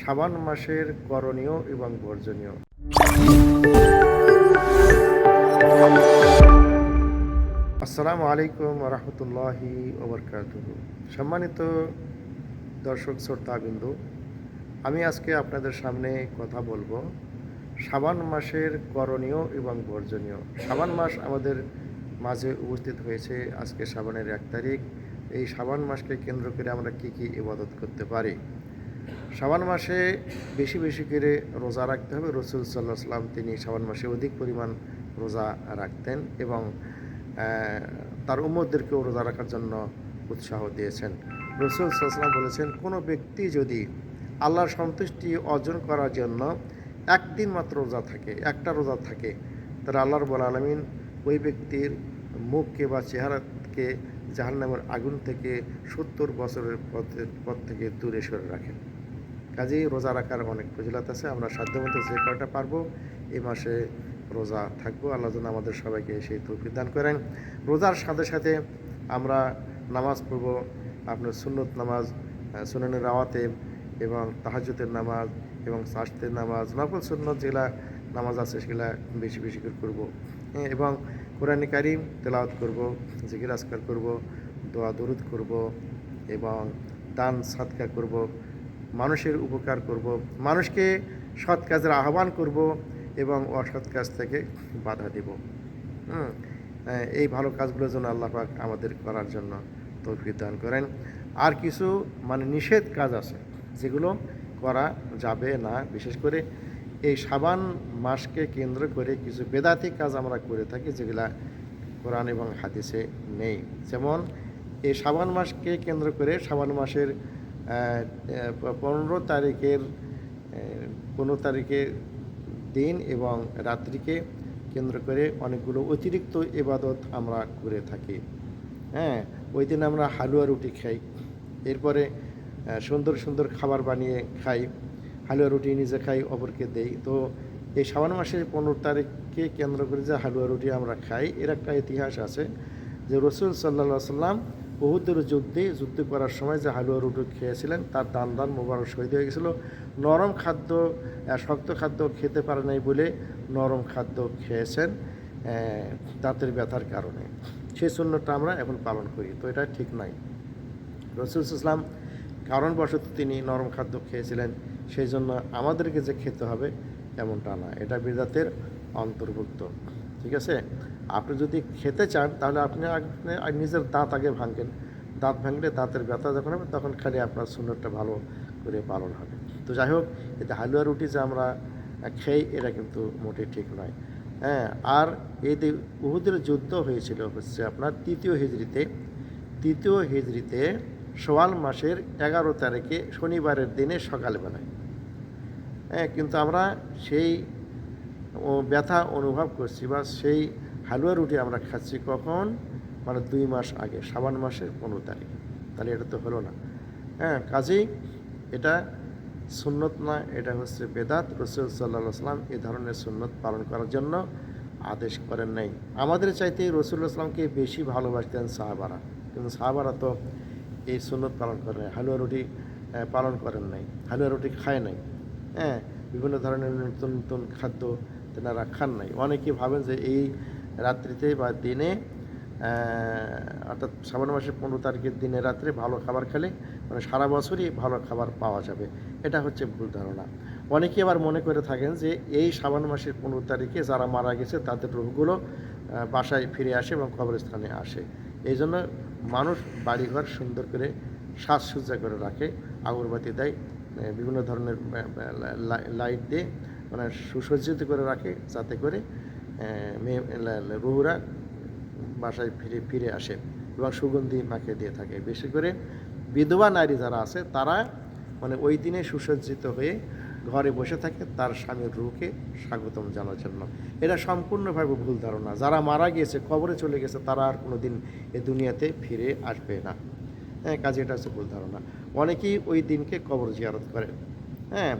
সাবান মাসের করণীয় এবং বর্জনীয়। আসসালামু আলাইকুম রহমতুল্লাহি ওবরকাত সম্মানিত দর্শক শ্রোতাবিন্দু, আমি আজকে আপনাদের সামনে কথা বলব সাবান মাসের করণীয় এবং বর্জনীয়। সাবান মাস আমাদের মাঝে উপস্থিত হয়েছে আজকে সাবানের এক তারিখ। এই সাবান মাসকে কেন্দ্র করে আমরা কি কি ইবাদত করতে পারি? শাবান মাসে বেশি বেশি করে রোজা রাখতে হবে। রসুল সাল্লাহ সাল্লাম তিনি শাবান মাসে অধিক পরিমাণ রোজা রাখতেন এবং তার উম্মদদেরকেও রোজা রাখার জন্য উৎসাহ দিয়েছেন। রসুল সাল্লাম বলেছেন, কোনো ব্যক্তি যদি আল্লাহর সন্তুষ্টি অর্জন করার জন্য একদিন মাত্র রোজা থাকে, একটা রোজা থাকে, তাহলে আল্লাহর বল আলমিন ওই ব্যক্তির মুখকে বা চেহারাকে জাহান্নামের আগুন থেকে সত্তর বছরের পথ থেকে দূরে সরে রাখেন। কাজেই রোজা রাখার অনেক ফজিলত আছে। আমরা সাধ্যমতো যে কয়টা পারব এই মাসে রোজা থাকব। আল্লাহ যেন আমাদের সবাইকে সেই তৌফিক দান করেন। রোজার সাথে সাথে আমরা নামাজ পড়ব আপনার সুন্নত নামাজ সুনানের রাওয়াতে এবং তাহাজতের নামাজ এবং শাস্তের নামাজ নকল সুন্নত যেগুলা নামাজ আছে সেগুলা বেশি বেশি করে করব। হ্যাঁ, এবং কোরআন কারিম তেলাওয়াত করব জিকির আসকার করব দোয়া দরুদ করব এবং দান সাদকা করব। মানুষের উপকার করব, মানুষকে সৎ কাজের আহ্বান করব এবং অসৎ কাজ থেকে বাধা দেব। হুম এই ভালো কাজগুলো যেন আল্লাহ পাক আমাদের করার জন্য তৌফিক দান করেন। আর কিছু মানে নিষেধ কাজ আছে যেগুলো করা যাবে না, বিশেষ করে এই সাবান মাসকে কেন্দ্র করে কিছু বেদাতি কাজ আমরা করে থাকি যেগুলা কোরআন এবং হাদিসে নেই। যেমন এই সাবান মাসকে কেন্দ্র করে সাবান মাসের পনেরো তারিখের পনেরো তারিখের দিন এবং রাত্রিকে কেন্দ্র করে অনেকগুলো অতিরিক্ত ইবাদত আমরা করে থাকি। হ্যাঁ ওই দিন আমরা হালুয়া রুটি খাই। এরপরে সুন্দর সুন্দর খাবার বানিয়ে খাই। হালুয়া রুটি নিজে খাই, অপরকে দেই। তো এই শ্রাবণ মাসের পনেরো তারিখকে কেন্দ্র করে যে হালুয়া রুটি আমরা খাই, এর একটা ইতিহাস আছে যে রসুল সাল্লা সাল্লাম বহুদের যুদ্ধে, যুদ্ধ করার সময় যে হালুয়া রুটি খেয়েছিলেন, তার দান দান মোবারক শহীদ হয়ে গেছিল। নরম খাদ্য শক্ত খাদ্য খেতে পারে নাই বলে নরম খাদ্য খেয়েছেন দাঁতের ব্যথার কারণে। সেই শূন্যটা আমরা এখন পালন করি, তো এটা ঠিক নাই। রসুল ইসলাম কারণবশত তিনি নরম খাদ্য খেয়েছিলেন, সেই জন্য আমাদেরকে যে খেতে হবে এমনটা না, এটা বিদাতের অন্তর্ভুক্ত। ঠিক আছে? আপনি যদি খেতে চান, তাহলে আপনি আপনি নিজের দাঁত আগে ভাঙেন। দাঁত ভাঙলে দাঁতের ব্যথা যখন হবে, তখন খালি আপনার সুন্দরটা ভালো করে পালন হবে। তো যাই হোক, এতে হালুয়া রুটি যে আমরা খেই, এটা কিন্তু মোটেই ঠিক নয়। হ্যাঁ আর যে উহুদের যুদ্ধ হয়েছিল হচ্ছে আপনার তৃতীয় হিজড়িতে। তৃতীয় হিজড়িতে সোয়াল মাসের এগারো তারিখে শনিবারের দিনে সকালবেলায়। হ্যাঁ কিন্তু আমরা সেই ও ব্যথা অনুভব করছি বা সেই হালুয়া রুটি আমরা খাচ্ছি কখন? মানে দুই মাস আগে, সাবান মাসের পনেরো তারিখ। তাহলে এটা তো হলো না। হ্যাঁ কাজেই এটা সুন্নত না, এটা হচ্ছে বেদাত। রসুল সাল্লাহ সাল্লাম এই ধরনের সুন্নত পালন করার জন্য আদেশ করেন নাই। আমাদের চাইতে রসুল্লাহ সাল্লামকে বেশি ভালোবাসতেন সাহাবারা। কিন্তু সাহাবারা তো এই সুন্নত পালন করে নাই, হালুয়া রুটি পালন করেন নাই, হালুয়া রুটি খায় নাই। হ্যাঁ বিভিন্ন ধরনের নতুন নতুন খাদ্য তেনারা খান নাই। অনেকে ভাবেন যে এই রাত্রিতে বা দিনে অর্থাৎ শ্রাবণ মাসের পনেরো তারিখের দিনে রাত্রে ভালো খাবার খেলে মানে সারা বছরই ভালো খাবার পাওয়া যাবে। এটা হচ্ছে ভুল ধারণা। অনেকে আবার মনে করে থাকেন যে এই শ্রাবণ মাসের পনেরো তারিখে যারা মারা গেছে তাদের রোগগুলো বাসায় ফিরে আসে এবং কবরস্থানে আসে। এই জন্য মানুষ বাড়িঘর সুন্দর করে সাজসজ্জা করে রাখে, আগরবাতি দেয় বিভিন্ন ধরনের লাইট দিয়ে। মানে সুসজ্জিত করে রাখে, যাতে করে মেয়ে, লা- বাসায় ফিরে ফিরে আসে এবং সুগন্ধি মাখিয়ে দিয়ে থাকে। বেশি করে বিধবা নারী যারা আছে, তারা মানে ওই দিনে সুসজ্জিত হয়ে ঘরে বসে থাকে, তার স্বামীর রুকে স্বাগতম জানার জন্য। এটা সম্পূর্ণভাবে ভুল ধারণা। যারা মারা গিয়েছে, কবরে চলে গেছে, তারা আর কোনো দিন এ দুনিয়াতে ফিরে আসবে না। হ্যাঁ কাজে এটা হচ্ছে ভুল ধারণা। অনেকেই ওই দিনকে কবর জিয়ারত করে। হ্যাঁ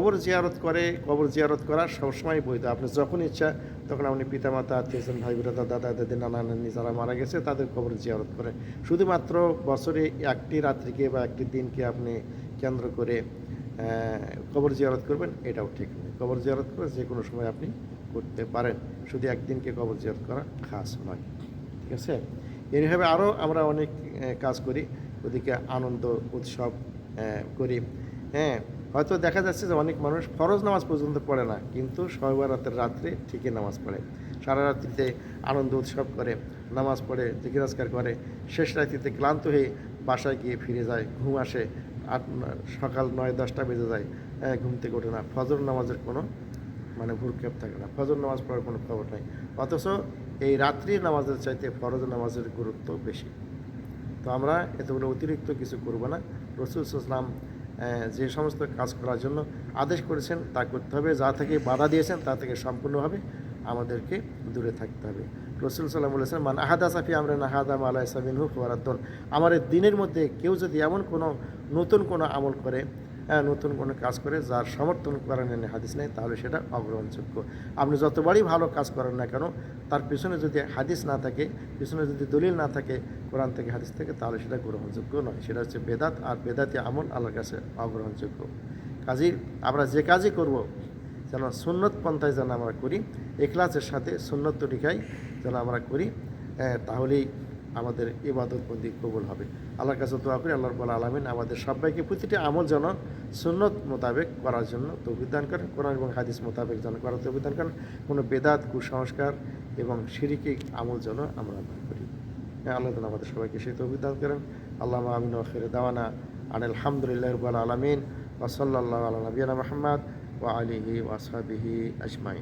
জিয়ারত করে, কবর জিয়ারত করা সবসময় বৈধ। আপনি যখন ইচ্ছা, তখন আপনি পিতামাতা আত্মীয়স্বজন ভাই, বোনেরা, দাদা, দাদি, নানা, নানি যারা মারা গেছে, তাদের কবর জিয়ারত করে। শুধুমাত্র বছরে একটি রাত্রিকে বা একটি দিনকে আপনি কেন্দ্র করে কবর জিয়ারত করবেন, এটাও ঠিক নয়। কবর জিয়ারত করে যে কোনো সময় আপনি করতে পারেন। শুধু একদিনকে কবর জিয়ারত করা খাস নয়। ঠিক আছে? এইভাবে আরও আমরা অনেক কাজ করি। ওদিকে আনন্দ, উৎসব করি। হ্যাঁ? হয়তো দেখা যাচ্ছে যে অনেক মানুষ ফরজ নামাজ পর্যন্ত পড়ে না, কিন্তু রাতের রাত্রে ঠিকই নামাজ পড়ে। সারা রাত্রিতে আনন্দ উৎসব করে, নামাজ পড়ে জিজ্ঞাসকার করে, শেষ রাত্রিতে ক্লান্ত হয়ে বাসায় গিয়ে ফিরে যায়, ঘুম আসে আট, সকাল নয়, দশটা বেজে যায় ঘুম থেকে ওঠে না। ফজর নামাজের কোনো মানে ভুরক্ষেপ থাকে না। ফজর নামাজ পড়ার কোনো খবর নাই। অথচ এই রাত্রি নামাজের চাইতে ফরজ নামাজের গুরুত্ব বেশি। তো আমরা এতগুলো অতিরিক্ত কিছু করব না। রসুল ইসলাম যে সমস্ত কাজ করার জন্য আদেশ করেছেন তা করতে হবে। যা থেকে বাধা দিয়েছেন তা থেকে সম্পূর্ণভাবে আমাদেরকে দূরে থাকতে হবে। রসুল সাল্লাম বলেছেন, মান আহাদা সাফি আমরা নাহাদা মালা সাবিন হুক আমার দিনের মধ্যে কেউ যদি এমন কোনো নতুন কোনো আমল করে নতুন কোনো কাজ করে যার সমর্থন করেন, হাদিস নেই, তাহলে সেটা অগ্রহণযোগ্য। আপনি যতবারই ভালো কাজ করেন না কেন, তার পিছনে যদি হাদিস না থাকে, পিছনে যদি দলিল না থাকে, কোরআন থেকে হাদিস থেকে, তাহলে সেটা গ্রহণযোগ্য নয়। সেটা হচ্ছে বেদাত আর বেদাতি আমল আল্লাহর কাছে অগ্রহণযোগ্য। কাজেই আমরা যে কাজই করব, যেন সুন্নত পন্থায় যেন আমরা করি, এখলাসের সাথে সুন্নত তরিকায় যেন আমরা করি তাহলেই আমাদের ইবাদত বন্দি কবুল হবে। আল্লাহর কাছে দোয়া করি আল্লাহর বলা আলমিন আমাদের সবাইকে প্রতিটি আমল যেন সুন্নত মোতাবেক করার জন্য তৌবিদান করেন, কোরআন এবং হাদিস মোতাবেক যেন করার তৌবিদান করেন, কোনো বেদাত, কুসংস্কার এবং শিরিকি আমল যেন আমরা না করি। আল্লাহ তালা আমাদের সবাইকে সেই তৌবিদান করেন। আল্লাহ আমিন ওখের দাওয়ানা আন আলহামদুলিল্লাহ রবাল আলমিন ওসল্লা আল্লাহ আলা নবীনা মাহমদ ওয়া আলিহি ওয়াসাবিহি আজমাইন।